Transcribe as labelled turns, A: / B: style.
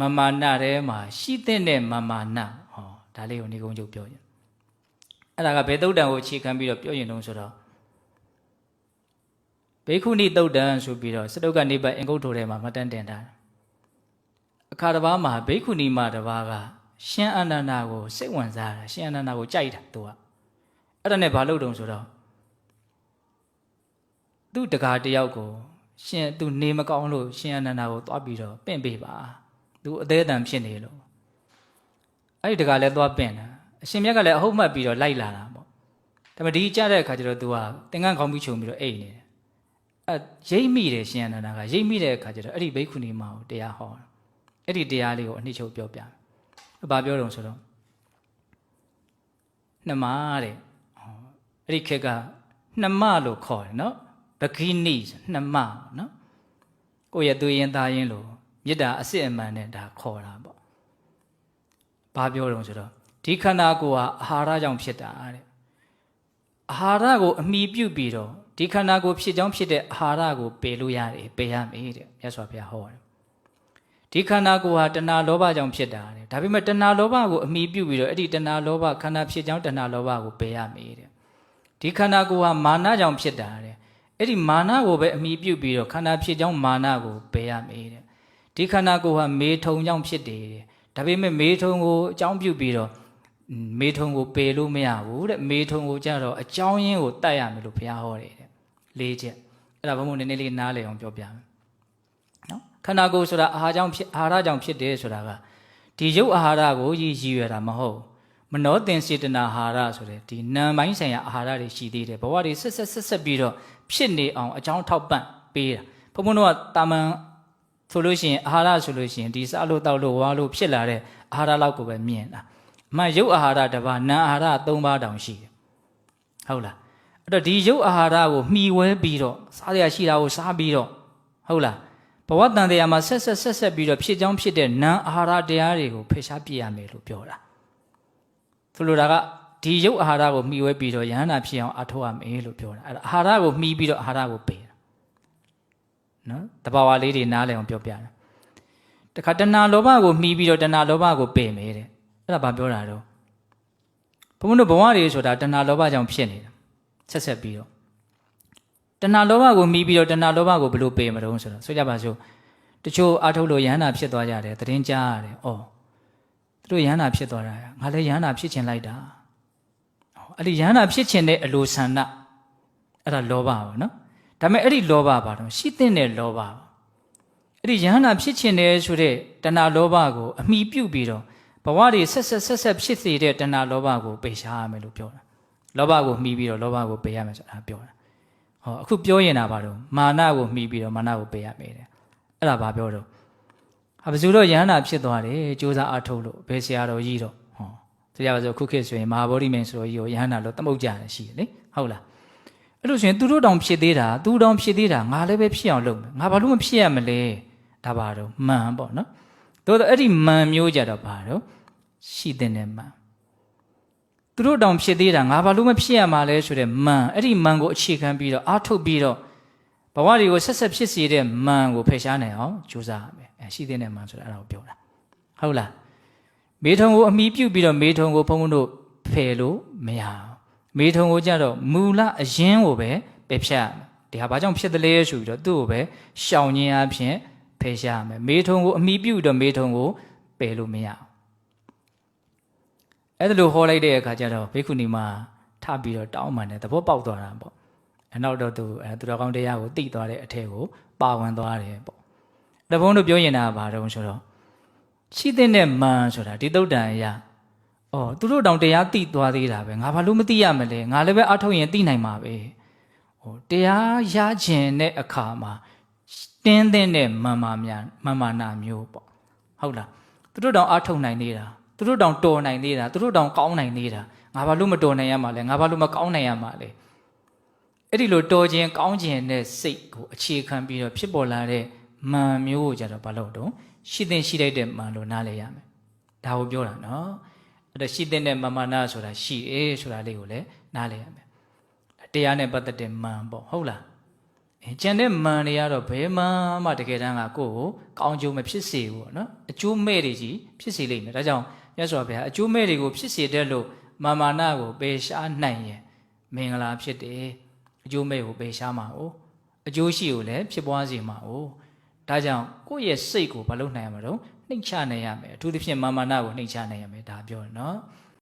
A: မမာနထဲမှာရှိတဲ့မမာနဟောဒါလေးကိုနေကုန်းချုပ်ပြောရင်အဲ့ဒါကဘယ်သုတ်တံကိုအခြေခံပြီးတော့ပြောရင်တုံးဆိုတော့ဘေခုနိသုတ်တံဆိုပြီးတော့စတုကနေပတ်အင်္ဂုတ္ထိုထဲမှာမတန်တင်တာအခါတစ်ပါးမှာဘေခုနိမတစ်ပါးကရှင်အနန္ဒာကိုစိတ်ဝင်စားတာရှင်အနန္ဒာကိုကြိုက်တာသူကအဲ့ဒါနဲ့ဘာလုပ်တုံးဆိုတော့သူ့တကာတယောက်ကို ရှင်သူနေမကောင်းလို့ရှင်အနန္ဒာကိုသွားပြီးတော့ပင့်ပေးပါ သူအသေးအတန်ဖြစ်နေလို့အဲ့ဒီတကာလည်းသွားပင့်တာအရှင်မြတ်ကလည်းအဟုတ်မှတ်ပြီးတော့လိုက်လာတာပေါ့ဒါပေမဲ့ဒီကြားတဲ့အခါကျတော့သူကသင်္ကန်းခေါင်းပြီးခြုံပြီးတော့အိတ်နေတယ်အဲရိပ်မိတယ်ရှင်အနန္ဒာကရိပ်မိတဲ့အခါကျတော့အဲ့ဒီဘိက္ခုနီမကိုတရားဟောတာအဲ့ဒီတရားလေးကိုအနှစ်ချုပ်ပြောပြတယ်ဘာပြောတုံးဆိုတော့နှမတဲ့ဟောအဲ့ဒီခက်ကနှမလို့ခေါ်တယ်နော်ဘဂိနိနှမနော်ကိုယ့်ရဲ့သူရင်သားရင်လို့ မေတ္တာအစစ်အမှန်နဲ့ဒါခေါ်တာပေါ့ဘာပြောတုံးဆိုတော့ဒီခန္ဓာကိုယ်ဟာအာဟာရကြောင့်ဖြစ်တာတဲ့အာဟာရကိုအမိပြုတ်ပြီးတော့ဒီခန္ဓာကိုယ်ဖြစ်ကြောင်းဖြစ်တဲ့အာဟာရကိုပယ်လို့ရတယ်ပယ်ရမယ်တဲ့မြတ်စွာဘုရားဟောတယ်ဒီခန္ဓာကိုယ်ဟာတဏှာလောဘကြောင့်ဖြစ်တာတဲ့ဒါပေမဲ့တဏှာလောဘကိုအမိပြုတ်ပြီးတော့အဲ့ဒီတဏှာလောဘခန္ဓာဖြစ်ကြောင်းတဏှာလောဘကိုပယ်ရမယ်တဲ့ဒီခန္ဓာကိုယ်ဟာမာနကြောင့်ဖြစ်တာတဲ့အဲ့ဒီမာနကိုပဲအမိပြုတ်ပြီးတော့ခန္ဓာဖြစ်ကြောင်းမာနကိုပယ်ရမယ်တဲ့ ဒီခန္ဓာကိုယ်ဟာမေထုံကြောင့်ဖြစ်တယ်တဲ့ဒါပေမဲ့မေထုံကိုအကြောင်းပြုတ်ပြီးတော့မေထုံကိုပယ်လို့မရဘူးတဲ့မေထုံကိုကြတော့အကြောင်းရင်းကိုတတ်ရမယ်လို့ဘုရားဟောတယ်တဲ့လေးချက်အဲ့ဒါဘုံဘုံနည်းနည်းလေးနားလည်အောင်ပြောပြမယ်နော်ခန္ဓာကိုယ်ဆိုတာအာဟာရကြောင့်ဖြစ်အာဟာရကြောင့်ဖြစ်တယ်ဆိုတာကဒီရုပ်အာဟာရကိုရည်ရည်ရတာမဟုတ်မနောတင်စေတနာအာဟာရဆိုတဲ့ဒီနာမ်ပိုင်းဆိုင်ရာအာဟာရတွေရှိသေးတယ်ဘဝတွေဆက်ဆက်ဆက်ဆက်ပြီးတော့ဖြစ်နေအောင်အကြောင်းထောက်ပံ့ပေးတာဘုံဘုံတို့ကတာမန် ဆိုလို့ရှိရင်အာဟာရဆိုလို့ရှိရင်ဒီစားလို့တောက်လို့ဝါလို့ဖြစ်လာတဲ့အာဟာရလောက်ကိုပဲမြင်တာအမှန်ရုပ်အာဟာရတစ်ပါးနာမ်အာဟာရ၃ပါးတောင်ရှိတယ်ဟုတ်လားအဲ့တော့ဒီရုပ်အာဟာရကိုမှီဝဲပြီးတော့စားရရှိတာကိုစားပြီးတော့ဟုတ်လားဘဝတန်တရားမှာဆက်ဆက်ဆက်ဆက်ပြီးတော့ဖြစ်ကြောင်းဖြစ်တဲ့နာမ်အာဟာရတရားတွေကိုဖယ်ရှားပြရမယ်လို့ပြောတာဆိုလိုတာကဒီရုပ်အာဟာရကိုမှီဝဲပြီးတော့ယဟန္တာဖြစ်အောင်အထောက်ရမယ်လို့ပြောတာအဲ့ဒါအာဟာရကိုမှီပြီးတော့အာဟာရကိုပယ်တာ နော်တဘာဝလေးတွေနားလည်အောင်ပြောပြတာတခါတဏှာလောဘကိုမှီပြီးတော့တဏှာလောဘကိုပယ်မယ်တဲ့အဲ့ဒါဘာပြောတာတော့ဘုံဘုံတို့ဘဝတွေဆိုတာတဏှာလောဘကြောင့်ဖြစ်နေတာဆက်ဆက်ပြီးတော့တဏှာလောဘကိုမှီပြီးတော့တဏှာလောဘကိုဘယ်လိုပယ်မလို့ဆိုတော့ဆိုကြပါစို့တချို့အာထုတ်လို့ယဟန္တာဖြစ်သွားကြတယ်သတင်းကြားရတယ်။အော်သူတို့ယဟန္တာဖြစ်သွားတာငါလည်းယဟန္တာဖြစ်ချင်လိုက်တာ။အဲ့ဒီယဟန္တာဖြစ်ချင်တဲ့အလိုဆန္ဒအဲ့ဒါလောဘပါနော်။ ဒါပေမဲ့အဲ့ဒီလောဘပါတော့ရှိတဲ့လောဘပါ။အဲ့ဒီယဟန္တာဖြစ်ချင်တယ်ဆိုတဲ့တဏှာလောဘကိုအမိပြုတ်ပြီးတော့ဘဝတွေဆက်ဆက်ဆက်ဆက်ဖြစ်စေတဲ့တဏှာလောဘကိုပယ်ရှားရမယ်လို့ပြောတာ။လောဘကိုမှီပြီးတော့လောဘကိုပယ်ရမယ်ဆိုတာပြောတာ။ဟောအခုပြောရင်တာပါတော့မာနကိုမှီပြီးတော့မာနကိုပယ်ရမယ်တဲ့။အဲ့ဒါဘာပြောတော့ဟာဘယ်သူတော့ယဟန္တာဖြစ်သွားတယ်စ조사အထုတ်လို့ဘယ်ဆရာတော်ကြီးတော့ဟောတရားပါဆိုခုခေတ်ဆိုရင်မဟာဗောဓိမင်းဆိုတော်ကြီးကိုယဟန္တာလို့သမုတ်ကြတယ်ရှိတယ်လေဟုတ်လား အဲ့လို့ဆိုရင်သူတို့တောင်ဖြစ်သေးတာသူတောင်ဖြစ်သေးတာငါလည်းပဲဖြစ်အောင်လုပ်မယ်ငါဘာလို့မဖြစ်ရမလဲဒါပါတော့မှန်ပေါ့နော်သို့တော့အဲ့ဒီမှန်မျိုးကြတော့ဘာတော့ရှိတဲ့နဲ့မှန်သူတို့တောင်ဖြစ်သေးတာငါဘာလို့မဖြစ်ရမှာလဲဆိုတဲ့မှန်အဲ့ဒီမှန်ကိုအခြေခံပြီးတော့အားထုတ်ပြီးတော့ဘဝတွေကိုဆက်ဆက်ဖြစ်စေတဲ့မှန်ကိုဖယ်ရှားနိုင်အောင်ကြိုးစားရမယ်အဲရှိတဲ့နဲ့မှန်ဆိုတာအဲ့ဒါကိုပြောတာဟုတ်လားမေထုံကိုအမိပြုတ်ပြီးတော့မေထုံကိုဘုန်းဘုန်းတို့ဖယ်လို့မရအောင် မေထုံကိုကြတော့မူလအရင်ကိုပဲပယ်ဖြတ်ရမယ်ဒီဟာဘာကြောင့်ဖြစ်တယ်လဲဆိုပြီးတော့သူ့ကိုပဲရှောင်ခြင်းအဖြစ်ဖယ်ရှားရမယ်မေထုံကိုအမိပြုတ်တော့မေထုံကိုပယ်လို့မရအောင်အဲ့ဒါလိုဟောလိုက်တဲ့အခါကျတော့ဘိက္ခုနီမထပြီးတော့တောင်းပန်တယ်သဘောပေါက်သွားတာပေါ့အနောက်တော့သူအဲသူတော်ကောင်းတရားကိုတိသွားတဲ့အထက်ကိုပါဝင်သွားတယ်ပေါ့တဘုံတို့ပြောရင်တာဘာတုံးဆိုတော့ရှိတဲ့မန်ဆိုတာဒီတုတ်တန်အရာ အော်သူတို့တောင်တရားတိသွားသေးတာပဲငါဘာလို့မသိရမလဲငါလည်းပဲအထုတ်ရင်သိနိုင်မှာပဲဟိုတရားရခြင်းတဲ့အခါမှာတင်းတဲ့နဲ့မန်မာများမန်မာနာမျိုးပေါ့ဟုတ်လားသူတို့တောင်အထုတ်နိုင်နေတာသူတို့တောင်တော်နိုင်နေတာသူတို့တောင်ကောင်းနိုင်နေတာငါဘာလို့မတော်နိုင်ရမှာလဲငါဘာလို့မကောင်းနိုင်ရမှာလဲအဲ့ဒီလိုတော်ခြင်းကောင်းခြင်းနဲ့စိတ်ကိုအခြေခံပြီးတော့ဖြစ်ပေါ်လာတဲ့မှန်မျိုးကိုကြတော့ဘာလို့တော့ရှိတဲ့ရှိလိုက်တဲ့မှန်လို့နားလဲရမယ်ဒါကိုပြောတာနော် အဲ့တော့ရှိတဲ့နဲ့မမနာဆိုတာရှိတယ်ဆိုတာလေးကိုလည်းနားလဲရမယ်တရားနဲ့ပတ်သက်တဲ့မှန်ပေါ့ဟုတ်လားအဲကျန်တဲ့မန်တွေကတော့ဘယ်မှမှတကယ်တမ်းကကိုယ့်ကိုကောင်းကျိုးမဖြစ်စေဘူးပေါ့နော်အကျိုးမဲ့တွေကြီးဖြစ်စေလိမ့်မယ်ဒါကြောင့်မြတ်စွာဘုရားအကျိုးမဲ့တွေကိုဖြစ်စေတဲ့လို့မာမာနကိုပယ်ရှားနိုင်ရင်မင်္ဂလာဖြစ်တယ်အကျိုးမဲ့ကိုပယ်ရှားမှာ哦အကျိုးရှိကိုလည်းဖြစ်ပွားစေမှာ哦ဒါကြောင့်ကိုယ့်ရဲ့စိတ်ကိုမလုပ်နိုင်ရမှာတော့ နှိမ့်ချနိုင်ရမယ်အထူးသဖြင့်မာမာနကိုနှိမ့်ချနိုင်ရမယ်ဒါပြောတယ်နော်